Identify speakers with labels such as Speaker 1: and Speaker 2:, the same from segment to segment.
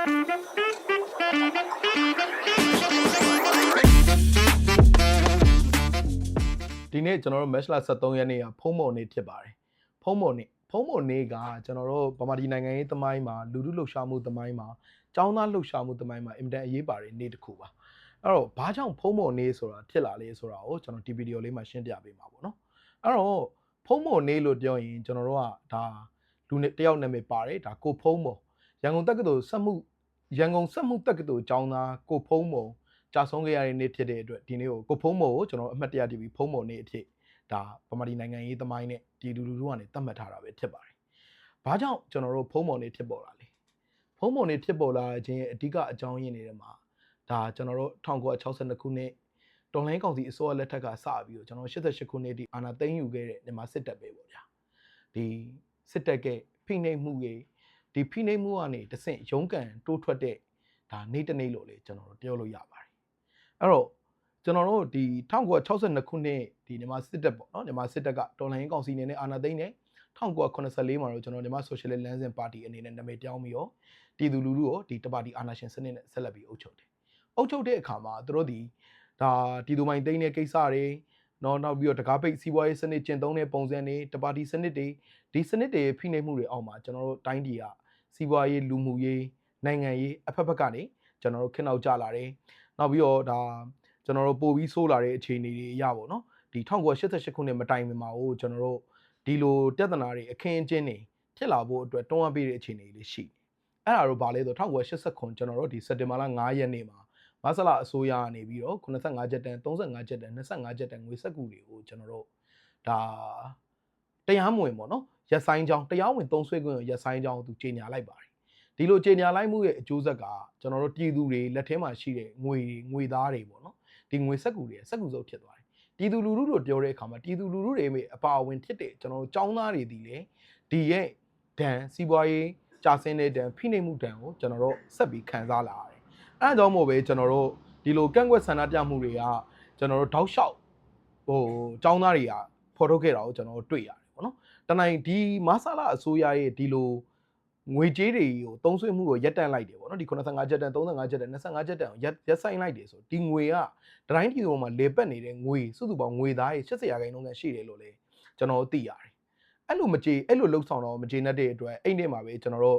Speaker 1: ဒီနေ့ကျွန်တော်တို့ match လ73ရက်နေ့ကဖုံးမုံနေ့ဖြစ်ပါတယ်ဖုံးမုံနေ့ဖုံးမုံနေ့ကကျွန်တော်တို့ဗမာပြည်နိုင်ငံရေးသမိုင်းမှာလူထုလှုပ်ရှားမှုသမိုင်းမှာចောင်းသားလှုပ်ရှားမှုသမိုင်းမှာအင်မတန်အရေးပါတဲ့နေ့တစ်ခုပါအဲ့တော့ဘာကြောင့်ဖုံးမုံနေ့ဆိုတာဖြစ်လာလဲဆိုတာကိုကျွန်တော်ဒီဗီဒီယိုလေးမှာရှင်းပြပေးမှာပေါ့နော်အဲ့တော့ဖုံးမုံနေ့လို့ပြောရင်ကျွန်တော်တို့ကဒါလူနဲ့တယောက်နာမည်ပါတယ်ဒါကိုဖုံးမုံရန်ကုန်တက္ကသိုလ်စက်မှု ရန်ကုန်စက်မှုတက္ကသိုလ်ចောင်းသားကိုဖုံးမုံကြာဆုံးခဲ့ရတဲ့နေ့ဖြစ်တဲ့အတွက်ဒီနေ့ကိုကိုဖုံးမုံကိုကျွန်တော်အမှတ်တရတည်ပြီးဖုံးမုံနေ့အဖြစ်ဒါဗမာပြည်နိုင်ငံရေးသမိုင်းနဲ့ဒီလူလူတို့ကနေသတ်မှတ်ထားတာပဲဖြစ်ပါတယ်။ဘာကြောင့်ကျွန်တော်တို့ဖုံးမော်နေဖြစ်ပေါ်လာလဲ။ဖုံးမော်နေဖြစ်ပေါ်လာခြင်းရဲ့အဓိကအကြောင်းရင်းတွေထဲမှာဒါကျွန်တော်တို့1962ခုနှစ်တော်လိုင်းကောင်စီအစိုးရလက်ထက်ကစပြီးတော့ကျွန်တော်88ခုနှစ်ဒီအာဏာသိမ်းယူခဲ့တဲ့မြန်မာစစ်တပ်ပဲပေါ့ဗျာ။ဒီစစ်တပ်ကဖိနှိပ်မှုတွေ ဒီဖိနှိပ်မှုကနေတဆင့်ရုန်းကန်တိုးထွက်တဲ့ဒါနေ့တစ်နေ့လို့လေကျွန်တော်တို့ပြောလို့ရပါတယ်။အဲ့တော့ကျွန်တော်တို့ဒီ1962ခုနှစ်ဒီမြန်မာစစ်တပ်ပေါ့နော်မြန်မာစစ်တပ်ကတော်လှန်ရေးကောင်စီအနေနဲ့အာဏာသိမ်းတယ်1984မှာတော့ကျွန်တော်မြန်မာ Socialist လမ်းစဉ်ပါတီအနေနဲ့နာမည်ပြောင်းပြီးတော့ပြည်သူလူထုကိုဒီတပါတီအာဏာရှင်စနစ်နဲ့ဆက်လက်ပြီးအုပ်ချုပ်တယ်။အုပ်ချုပ်တဲ့အခါမှာသူတို့ဒီဒါဒီဒိုမိုင်းသိမ်းတဲ့ကိစ္စတွေနော်နောက်ပြီးတော့တကားပိတ်စီးပွားရေးစနစ်ကျင့်သုံးတဲ့ပုံစံတွေတပါတီစနစ်တွေဒီစနစ်တွေဖိနှိပ်မှုတွေအောက်မှာကျွန်တော်တို့တိုင်းပြည်က စီးပွားရေးလူမှုရေးနိုင်ငံရေးအဖက်ဖက်ကနေကျွန်တော်တို့ခင်းနောက်ကြလာတယ်။နောက်ပြီးတော့ဒါကျွန်တော်တို့ပို့ပြီးဆိုးလာတဲ့အခြေအနေတွေရပါတော့။ဒီ1988ခုနှစ်မတိုင်မီမှာကိုကျွန်တော်တို့ဒီလိုပြဿနာတွေအခင်းအကျင်းတွေဖြစ်လာဖို့အတွက်တွန်းအားပေးတဲ့အခြေအနေလေးရှိတယ်။အဲ့ဒါတော့ဗာလဲဆို1989ကျွန်တော်တို့ဒီစက်တင်ဘာလ9ရက်နေ့မှာမဆလာအစိုးရကနေပြီးတော့85ကျပ်တန်35ကျပ်တန်25ကျပ်တန်ငွေစက်ကူတွေကိုကျွန်တော်တို့ဒါ တရားမဝင်ပေါ့နော်ရက်ဆိုင်ကြောင်းတရားဝင်သုံးဆွဲခွင့်ကိုရက်ဆိုင်ကြောင်းကိုသူကြေညာလိုက်ပါတယ်ဒီလိုကြေညာလိုက်မှုရဲ့အကျိုးဆက်ကကျွန်တော်တို့ပြည်သူတွေလက်ထဲမှာရှိတဲ့ငွေငွေသားတွေပေါ့နော်ဒီငွေစက်ကူတွေစက်ကူစုပ်ဖြစ်သွားတယ်ပြည်သူလူထုတို့ပြောတဲ့အခါမှာပြည်သူလူထုတွေအပါအဝင်ဖြစ်တဲ့ကျွန်တော်တို့ចောင်းသားတွေဒီလေဒီရဲ့ဒဏ်စီးပွားရေးကြာဆင်းတဲ့ဒဏ်ဖိနှိပ်မှုဒဏ်ကိုကျွန်တော်တို့ဆက်ပြီးခံစားလာရတယ်အဲအကြောင်းမို့ပဲကျွန်တော်တို့ဒီလိုကန့်ကွက်ဆန္ဒပြမှုတွေကကျွန်တော်တို့တောက်လျှောက်ဟိုចောင်းသားတွေကဖော်ထုတ်ခဲ့တာကိုကျွန်တော်တို့တွေ့ရတယ်ပေါ့နော် တနိုင်ဒီမဆလာအစိုးရရဲ့ဒီလိုငွေကြေးတွေကိုသုံးစွဲမှုကိုရပ်တန့်လိုက်တယ်ပေါ့နော်ဒီ85ကျပ်တန်35ကျပ်တန်25ကျပ်တန်ကိုရပ်ရပ်ဆိုင်လိုက်တယ်ဆိုဒီငွေကတတိုင်းပြည်ပေါ်မှာလေပတ်နေတဲ့ငွေစုစုပေါင်းငွေသားရဲ့80ရာခိုင်နှုန်းကရှိတယ်လို့လေကျွန်တော်တို့သိရတယ်အဲ့လိုမကြေအဲ့လိုလှုပ်ဆောင်တော့မကြေနဲ့တဲ့အတွက်အဲ့ဒီမှာပဲကျွန်တော်တို့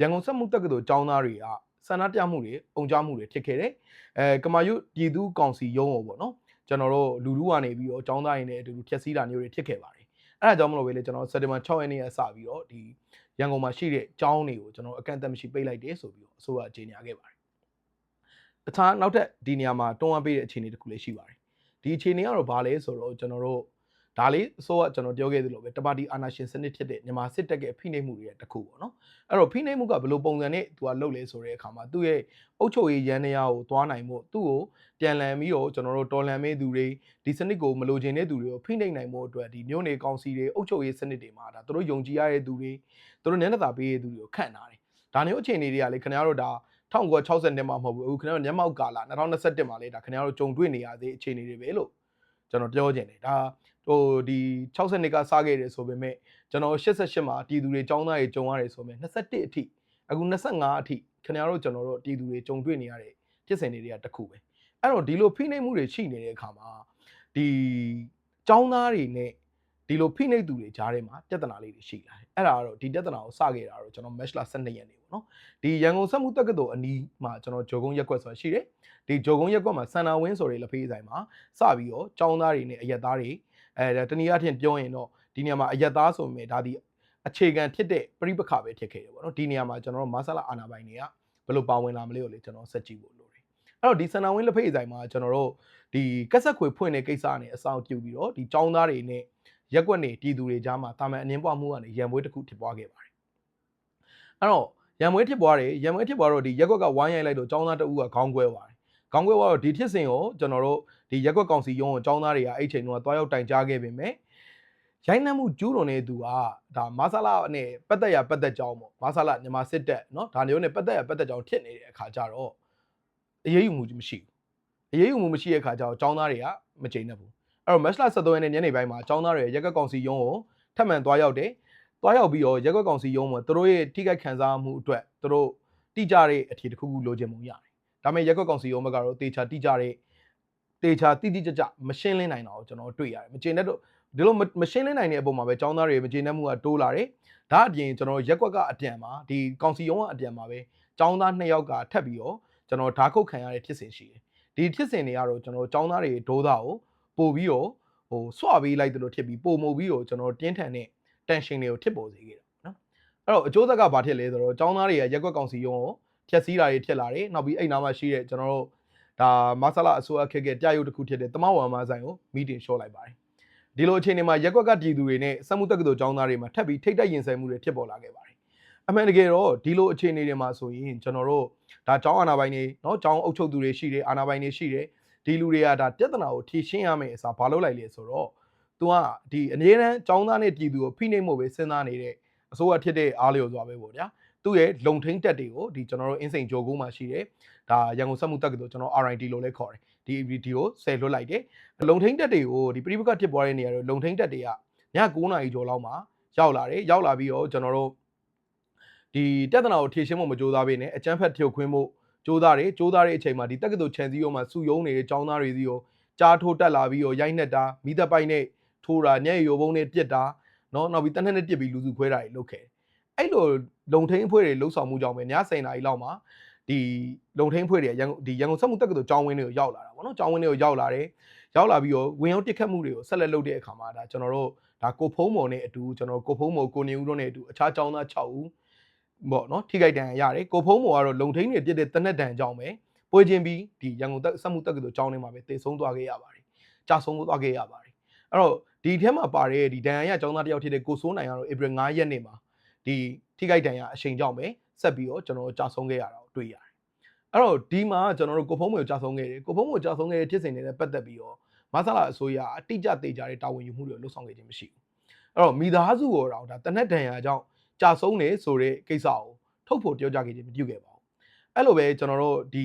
Speaker 1: ရန်ကုန်စက်မှုတက္ကသိုလ်ကျောင်းသားတွေကဆန္ဒပြမှုတွေအုံကြမှုတွေဖြစ်ခဲ့တယ်အဲကမာရွတ်ပြည်သူကောင်စီရုံးကိုပေါ့နော်ကျွန်တော်တို့လူလူကနေပြီးတော့ကျောင်းသားရင်းနဲ့အတူတူဖျက်ဆီးတာမျိုးတွေဖြစ်ခဲ့ပါတယ် အဲ့ဒါကြောင့်မလို့ပဲလေကျွန်တော်စက်တင်ဘာ6ရက်နေ့ကစပြီးတော့ဒီရန်ကုန်မှာရှိတဲ့ကျောင်းတွေကိုကျွန်တော်အကန့်အသတ်မရှိပိတ်လိုက်တယ်ဆိုပြီးတော့အစိုးရကြေညာခဲ့ပါတယ်တခြားနောက်ထပ်ဒီနေရာမှာတွန်းအားပေးတဲ့အခြေအနေတစ်ခုလည်းရှိပါတယ်ဒီအခြေအနေကတော့ဘာလဲဆိုတော့ကျွန်တော်တို့ ဒါလေးအစိုးရကျွန်တော်ပြောခဲ့သလိုပဲတပါတီအာဏာရှင်စနစ်ဖြစ်တဲ့မြန်မာစစ်တပ်ရဲ့ဖိနှိပ်မှုတွေရဲ့တစ်ခုပေါ့နော်အဲ့တော့ဖိနှိပ်မှုကဘယ်လိုပုံစံနဲ့သူကလုပ်လဲဆိုတဲ့အခါမှာသူ့ရဲ့အုပ်ချုပ်ရေးရန်နေရာကိုသွားနိုင်ဖို့သူ့ကိုပြန်လည်ပြီးတော့ကျွန်တော်တို့တော်လန်မဲ့သူတွေဒီစနစ်ကိုမလိုချင်တဲ့သူတွေကိုဖိနှိပ်နိုင်ဖို့အတွက်ဒီမြို့နယ်ကောင်စီတွေအုပ်ချုပ်ရေးစနစ်တွေမှာဒါသူတို့ယုံကြည်ရတဲ့သူတွေသူတို့နည်းနည်းသာပေးတဲ့သူတွေကိုခန့်ထားတယ်ဒါမျိုးအခြေအနေတွေကလေခင်ဗျားတို့ဒါ1960နှစ်မှာမဟုတ်ဘူးအခုခင်ဗျားတို့ညမောက်ကာလ2021မှာလေဒါခင်ဗျားတို့ကြုံတွေ့နေရသေးအခြေအနေတွေပဲလို့ကျွန်တော်ပြောချင်တယ်ဒါ ဟိုဒီ60နှစ်ကစားခဲ့တယ်ဆိုပေမဲ့ကျွန်တော်88မှာတည်သူတွေចောင်းသားတွေကြုံရတယ်ဆိုပေမဲ့21အထိအခု25အထိခင်ဗျားတို့ကျွန်တော်တို့တည်သူတွေကြုံတွေ့နေရတဲ့ဖြစ်စဉ်တွေကတစ်ခုပဲအဲ့တော့ဒီလိုဖိနှိပ်မှုတွေရှိနေတဲ့အခါမှာဒီចောင်းသားတွေနဲ့ဒီလိုဖိနှိပ်သူတွေကြားထဲမှာပြဿနာလေးတွေရှိလာတယ်အဲ့ဒါကတော့ဒီပြဿနာကိုစခဲ့တာတော့ကျွန်တော် match လာ12ရက်နေပေါ့နော်ဒီရန်ကုန်စက်မှုတက္ကသိုလ်အနီးမှာကျွန်တော်ဂျိုကုန်းရက်ကွက်ဆိုတာရှိတယ်ဒီဂျိုကုန်းရက်ကွက်မှာစန္နာဝင်းဆိုတဲ့လက်ဖေးဆိုင်မှာစပြီးတော့ចောင်းသားတွေနဲ့အရက်သားတွေ အဲတနည်းအားဖြင့်ပြောရင်တော့ဒီနေရာမှာအရက်သားဆိုပေမဲ့ဒါဒီအခြေခံဖြစ်တဲ့ပြိပခါပဲဖြစ်ခဲ့တယ်ပေါ့နော်ဒီနေရာမှာကျွန်တော်တို့မဆလာအာနာပိုင်တွေကဘယ်လိုပါဝင်လာမလဲကိုလေကျွန်တော်ဆက်ကြည့်ဖို့လိုတယ်အဲ့တော့ဒီစန္နာဝင်းလက်ဖေးဆိုင်မှာကျွန်တော်တို့ဒီကက်ဆက်ခွေဖွင့်တဲ့ကိစ္စနဲ့အဆောင်ပြုပြီးတော့ဒီចောင်းသားတွေနဲ့ရက်ကွက်နေပြည်သူတွေကြားမှာတာမန်အငင်းပွားမှုကနေရန်ပွဲတစ်ခုဖြစ်ပွားခဲ့ပါတယ်အဲ့တော့ရန်ပွဲဖြစ်ပွားတယ်ရန်ပွဲဖြစ်ပွားတော့ဒီရက်ကွက်ကဝိုင်းရိုက်လိုက်တော့ចောင်းသားတအူးကခေါင်းကွဲသွားတယ် ခေါင်းကွဲသွားတော့ဒီဖြစ်စဉ်ကိုကျွန်တော်တို့ဒီရက်ကွက်ကောင်စီရုံးကိုចောင်းသားတွေကအဲ့ချိန်တုန်းကတွားရောက်တိုင်ကြားခဲ့ပေမဲ့ရိုင်းနှက်မှုကျူးလွန်တဲ့သူကဒါမဆလာနဲ့ပတ်သက်ရပတ်သက်ကြောင်းပေါ့မဆလာညီမစစ်တက်เนาะဒါမျိုးနဲ့ပတ်သက်ရပတ်သက်ကြောင်းဖြစ်နေတဲ့အခါကျတော့အရေးယူမှုမရှိဘူးအရေးယူမှုမရှိတဲ့အခါကျတော့ចောင်းသားတွေကမချိန်နဲ့ဘူးအဲ့တော့ match လာ73ရက်နေ့ညနေပိုင်းမှာចောင်းသားတွေရက်ကွက်ကောင်စီရုံးကိုထပ်မံတွားရောက်တယ်တွားရောက်ပြီးတော့ရက်ကွက်ကောင်စီရုံးမှာသူတို့ရဲ့ထိခိုက်ခံစားမှုအတွက်သူတို့ တိကျတဲ့အထည်တစ်ခုခုလိုချင်ပုံရတယ် ဒါပေမဲ့ရက်ကွက်ကောင်စီရောဘက်ကတော့တေချာတိကျတဲ့တေချာတိတိကျကျမရှင်းလင်းနိုင်တာကိုကျွန်တော်တွေ့ရတယ်မကျေနပ်တော့ဒီလိုမမရှင်းလင်းနိုင်တဲ့အပေါ်မှာပဲចောင်းသားတွေမကျေနပ်မှုကတိုးလာတယ်ဒါအပြင်ကျွန်တော်ရက်ကွက်ကအပြန်မှာဒီကောင်စီရုံးကအပြန်မှာပဲចောင်းသားနှစ်ယောက်ကထပ်ပြီးတော့ကျွန်တော်ဓာတ်ခုတ်ခံရတဲ့ဖြစ်စဉ်ရှိတယ်ဒီဖြစ်စဉ်တွေကတော့ကျွန်တော်ចောင်းသားတွေဒိုးသားကိုပို့ပြီးတော့ဟိုဆွပေးလိုက်တယ်လို့ဖြစ်ပြီးပုံမှုပြီးတော့ကျွန်တော်တင်းထန်တဲ့ tension တွေကိုထစ်ပေါ်စေခဲ့တာနော်အဲ့တော့အကျိုးဆက်ကဘာဖြစ်လဲဆိုတော့ចောင်းသားတွေကရက်ကွက်ကောင်စီရုံးကို ဖြက်စီးတာတွေဖြစ်လာတယ်နောက်ပြီးအဲ့နားမှာရှိတဲ့ကျွန်တော်တို့ဒါမဆလာအစိုးရခက်ခဲတရားရုပ်တစ်ခုဖြစ်တဲ့တမဝမ်မဆိုင်ကိုမီတင်လျှော့လိုက်ပါတယ်ဒီလိုအခြေအနေမှာရက်ကွက်ကပြည်သူတွေနဲ့စက်မှုတက္ကသိုလ်ကျောင်းသားတွေမှာထပ်ပြီးထိတ်တိုက်ရင်ဆိုင်မှုတွေဖြစ်ပေါ်လာခဲ့ပါတယ်အမှန်တကယ်တော့ဒီလိုအခြေအနေတွေမှာဆိုရင်ကျွန်တော်တို့ဒါကျောင်းအာဏာပိုင်တွေเนาะကျောင်းအုပ်ချုပ်သူတွေရှိတယ်အာဏာပိုင်တွေရှိတယ်ဒီလူတွေကဒါပြဿနာကိုဖြေရှင်းရမယ်အစားဘာလုပ်လိုက်လဲဆိုတော့ သူကဒီအငြင်းတန်းចောင်းသားနဲ့ပြည်သူကိုဖိနှိပ်မှုပဲစဉ်းစားနေတဲ့အစိုးရဖြစ်တဲ့အားလျော်စွာပဲပေါ့ဗျာ သူ့ရဲ့လုံထိန်တက်တွေကိုဒီကျွန်တော်တို့အင်းစိန်ဂျိုကုန်းမှာရှိတယ်ဒါရန်ကုန်စက်မှုတက္ကသိုလ်ကျွန်တော် RIT လို့လည်းခေါ်တယ်ဒီဗီဒီယိုဆယ်လွတ်လိုက်တယ်လုံထိန်တက်တွေကိုဒီပြိပကဖြစ်ပွားတဲ့နေရာတွေလုံထိန်တက်တွေကည9နာရီကျော်လောက်မှာရောက်လာတယ်ရောက်လာပြီးတော့ကျွန်တော်တို့ဒီပြဿနာကိုဖြေရှင်းဖို့မကြိုးစားဘဲနဲ့အကြမ်းဖက်ဖြုတ်ခွင်းမှုကြိုးစားတယ်ကြိုးစားတဲ့အချိန်မှာဒီတက္ကသိုလ်ခြံစည်းရုံးမှာစုယုံနေတဲ့ចောင်းသားတွေစီကိုကြားထိုးတက်လာပြီးတော့ရိုက်နှက်တာမိသက်ပိုက်နဲ့ ထိုးတာညက်ရိုပုံးနဲ့ပြစ်တာเนาะနောက်ပြီးတနက်နဲ့ပြစ်ပြီးလူစုခွဲတာတွေလုပ်ခဲ့ အဲ့လိုလုံထိန်အဖွဲ့တွေလှုပ်ဆောင်မှုကြောင့်ပဲည7နာရီလောက်မှာဒီလုံထိန်အဖွဲ့တွေရန်ကုန်ဒီရန်ကုန်စက်မှုတက္ကသိုလ်ကျောင်းဝင်းတွေကိုရောက်လာတာဗောနော်ကျောင်းဝင်းတွေကိုရောက်လာတယ်ရောက်လာပြီးတော့ဝင်ရောက်တစ်ခတ်မှုတွေကိုဆက်လက်လုပ်တဲ့အခါမှာဒါကျွန်တော်တို့ဒါကိုဖုံးမော်နဲ့အတူကျွန်တော်ကိုဖုံးမော်ကိုနေဦးတို့နဲ့အတူအခြားကျောင်းသား6ဦးပေါ့နော်ထိခိုက်ဒဏ်ရာရတယ်ကိုဖုံးမော်ကတော့လုံထိန်တွေပြစ်တဲ့တနက်ဒဏ်ကြောင့်ပဲပွဲချင်းပြီးဒီရန်ကုန်စက်မှုတက္ကသိုလ်ကျောင်းထဲမှာပဲတည်ဆုံးသွားခဲ့ရပါတယ်ကြာဆုံးသွားခဲ့ရပါတယ်အဲ့တော့ဒီထဲမှာပါတဲ့ဒီဒဏ်ရာရကျောင်းသားတယောက်ဖြစ်တဲ့ကိုစိုးနိုင်ကတော့ဧပြီ9ရက်နေ့မှာ ဒီထိခိုက်ဒဏ်ရာအချိန်ကြောင့်ပဲဆက်ပြီးတော့ကျွန်တော်တို့ကြာဆုံးခဲ့ရတာကိုတွေ့ရတယ်။အဲ့တော့ဒီမှာကျွန်တော်တို့ကိုဖုံးမွေကိုကြာဆုံးခဲ့တယ်ကိုဖုံးမွေကိုကြာဆုံးခဲ့တဲ့ဖြစ်စဉ်တွေနဲ့ပတ်သက်ပြီးတော့မဆလာအစိုးရအတိအကျသေချာတဲ့တာဝန်ယူမှုတွေကိုလှုပ်ဆောင်ခဲ့ခြင်းမရှိဘူး။အဲ့တော့မိသားစုကိုတော့ဒါတနက်ဒဏ်ရာကြောင့်ကြာဆုံးတယ်ဆိုတဲ့ကိစ္စကိုထုတ်ဖို့ပြောကြခဲ့ခြင်းမပြုခဲ့ပါဘူး။အဲ့လိုပဲကျွန်တော်တို့ဒီ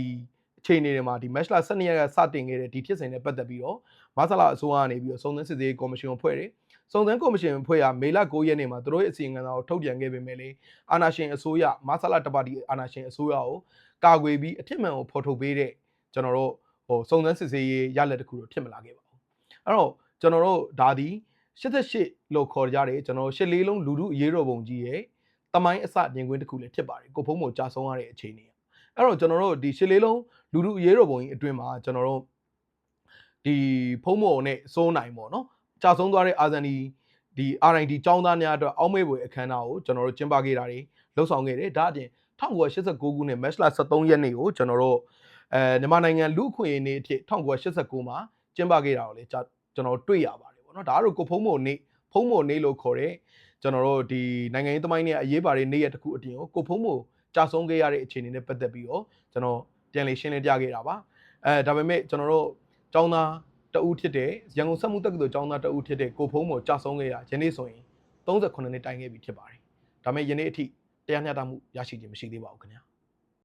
Speaker 1: အခြေအနေတွေမှာဒီ match လာ12ရက်ကစတင်ခဲ့တဲ့ဒီဖြစ်စဉ်နဲ့ပတ်သက်ပြီးတော့မဆလာအစိုးရကနေပြီးတော့စုံစမ်းစစ်ဆေးကော်မရှင်ကိုဖွဲ့တယ်။ စုံစမ်းကော်မရှင်ဖွဲ့ရမေလ9ရက်နေ့မှာသူတို့ရဲ့အစီရင်ခံစာကိုထုတ်ပြန်ခဲ့ပေမဲ့လေအာနာရှင်အစိုးရမဆလာတပါတီအာနာရှင်အစိုးရကိုကာကွယ်ပြီးအထစ်မှန်ကိုဖော်ထုတ်ပေးတဲ့ကျွန်တော်တို့ဟိုစုံစမ်းစစ်ဆေးရေးရလက်တစ်ခုတော့ဖြစ်မလာခဲ့ပါဘူး။အဲ့တော့ကျွန်တော်တို့ဒါဒီ88လို့ခေါ်ကြတယ်ကျွန်တော်တို့84လုံးလူမှုအရေးတော်ပုံကြီးရဲ့တမိုင်းအစမြင်ကွင်းတစ်ခုလည်းဖြစ်ပါတယ်။ကိုဖုံးမို့ကြာဆုံးရတဲ့အခြေအနေ။အဲ့တော့ကျွန်တော်တို့ဒီ84လုံးလူမှုအရေးတော်ပုံကြီးအတွင်းမှာကျွန်တော်တို့ဒီဖုံးမော်နဲ့စိုးနိုင်ပေါ့နော် ကြာဆုံးသွားတဲ့အာဇန်ဒီဒီ RIT ចောင်းသားများအတွက်အောက်မေ့ပွဲအခမ်းအနားကိုကျွန်တော်တို့ကျင်းပခဲ့တာတွေလှုပ်ဆောင်ခဲ့တယ်ဒါအပြင်1989ခုနှစ်မတ်လ23ရက်နေ့ကိုကျွန်တော်တို့အဲမြန်မာနိုင်ငံလူ့အခွင့်အရေးနေ့အဖြစ်1989မှာကျင်းပခဲ့တာကိုလည်းကျွန်တော်တွေ့ရပါတယ်ပေါ့နော်ဒါကတော့ကိုဖုံးမော်နေ့ဖုံးမော်နေ့လို့ခေါ်တဲ့ကျွန်တော်တို့ဒီနိုင်ငံရေးသမိုင်းနဲ့အရေးပါတဲ့နေ့ရက်တစ်ခုအတင်ကိုကိုဖုံးမော်ကြာဆုံးခဲ့ရတဲ့အခြေအနေနဲ့ပတ်သက်ပြီးတော့ကျွန်တော်ပြန်လည်ရှင်းလင်းပြခဲ့တာပါအဲဒါပေမဲ့ကျွန်တော်တို့ចောင်းသား တအူးဖြစ်တဲ့ရန်ကုန်စက်မှုတက္ကသိုလ်ចောင်းသားတအူးဖြစ်တဲ့ကိုဖုံးမော်ကြာဆုံးခဲ့တာယနေ့ဆိုရင်38နှစ်တိုင်ခဲ့ပြီဖြစ်ပါတယ်ဒါပေမဲ့ယနေ့အထိတရားမျှတမှုရရှိခြင်းမရှိသေးပါဘူးခင်ဗျာ